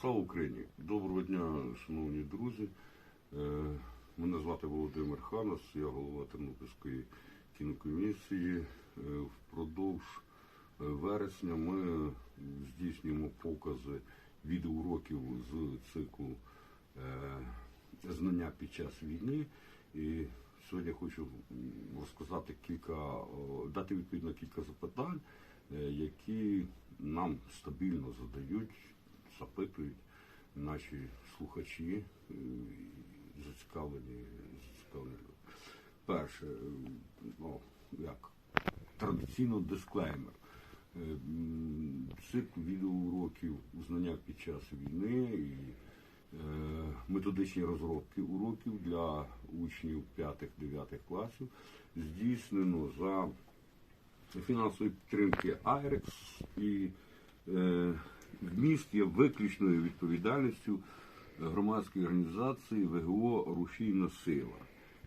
Слава Україні! Доброго дня, шановні друзі. Е, Мене звати Володимир Ханас, я голова Тернопільської кінокомісії. Е, Впродовж е, вересня ми здійснюємо покази відеоуроків з циклу знання під час війни. І сьогодні хочу розказати кілька, дати відповідь на кілька запитань, які нам стабільно задають, запитують наші слухачі, е, зацікавлені, зацікавлені. Перше, ну, як традиційно дисклеймер. Е, Цикл відеоуроків знання під час війни і е, методичні розробки уроків для учнів 5-9 класів здійснено за фінансової підтримки АЙРЕКС і вміст є виключною відповідальністю громадської організації ВГО Рушійна сила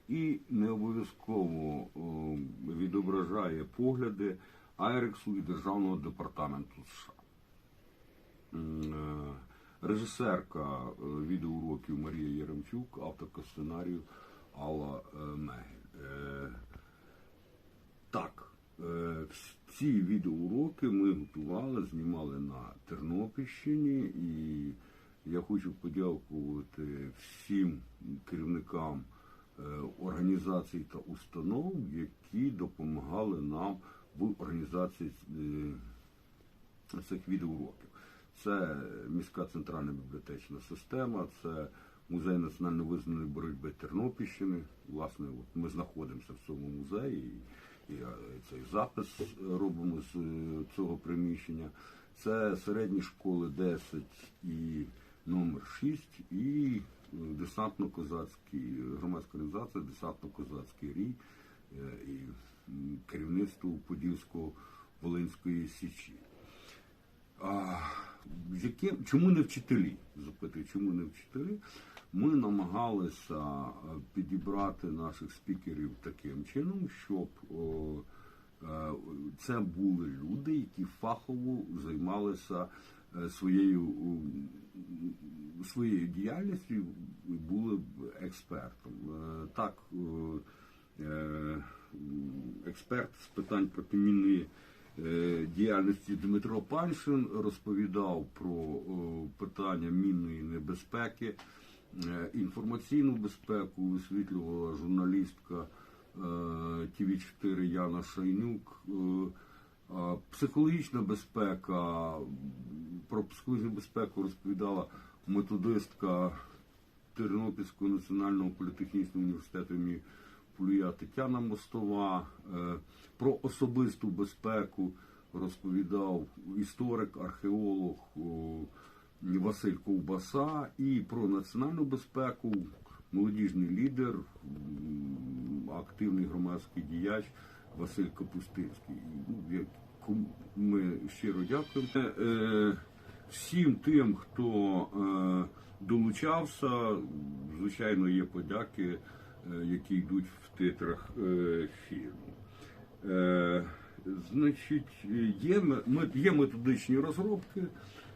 і не обов'язково відображає погляди АЙРЕКСу і Державного департаменту США. Е, Режисерка е, відеоуроків Марія Яремчук, авторка сценарію Алла е, Мегель. Ці відеоуроки ми готували, знімали на Тернопільщині, і я хочу подякувати всім керівникам е, організацій та установ, які допомагали нам в організації е, цих відеоуроків. Це міська центральна бібліотечна система, це музей національно визнаної боротьби Тернопільщини. Власне, от ми знаходимося в цьому музеї, і, е, цей запис робимо з е, цього приміщення. Це середні школи 10 і номер 6 і е, десантно-козацький громадська організація, десантно-козацький рій і керівництво Подільського Волинської січі. Яким, чому не вчителі? Запитую, чому не вчителі? Ми намагалися е, підібрати наших спікерів таким чином, щоб е, це були люди, які фахово займалися е, своєю, своєю діяльністю і були б експертом. Так, експерт з питань протимінної діяльності Дмитро Паншин розповідав про е, питання мінної небезпеки, е, інформаційну безпеку висвітлювала журналістка ТВ 4 Яна Шайнюк. Е, Психологічна безпека, про психологічну безпеку розповідала методистка Тернопільського національного політехнічного університету імені Плюя Тетяна Мостова. Е, Про особисту безпеку розповідав історик, археолог Василь Ковбаса і про національну безпеку молодіжний лідер, активний громадський діяч Василь Капустинський. Ну, Ми щиро дякуємо. Е, Всім тим, хто е, долучався, звичайно, є подяки, які йдуть в титрах е, фільму. Е, Значить, є, є методичні розробки,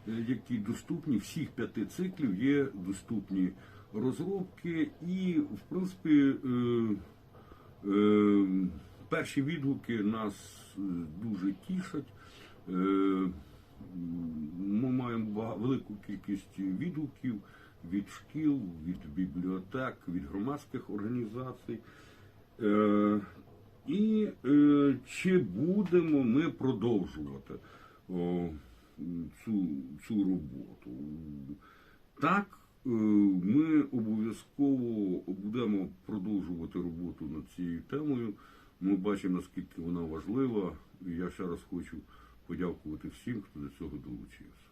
е, які доступні, всіх п'яти циклів є доступні розробки, і, в принципі, е, е, перші відгуки нас е, дуже тішать. Е, Ми маємо велику кількість відгуків від шкіл, від бібліотек, від громадських організацій. Е, І е, чи будемо ми продовжувати цю, цю роботу? Так, е, ми обов'язково будемо продовжувати роботу над цією темою. Ми бачимо, наскільки вона важлива. І я ще раз хочу подякувати всім, хто до цього долучився.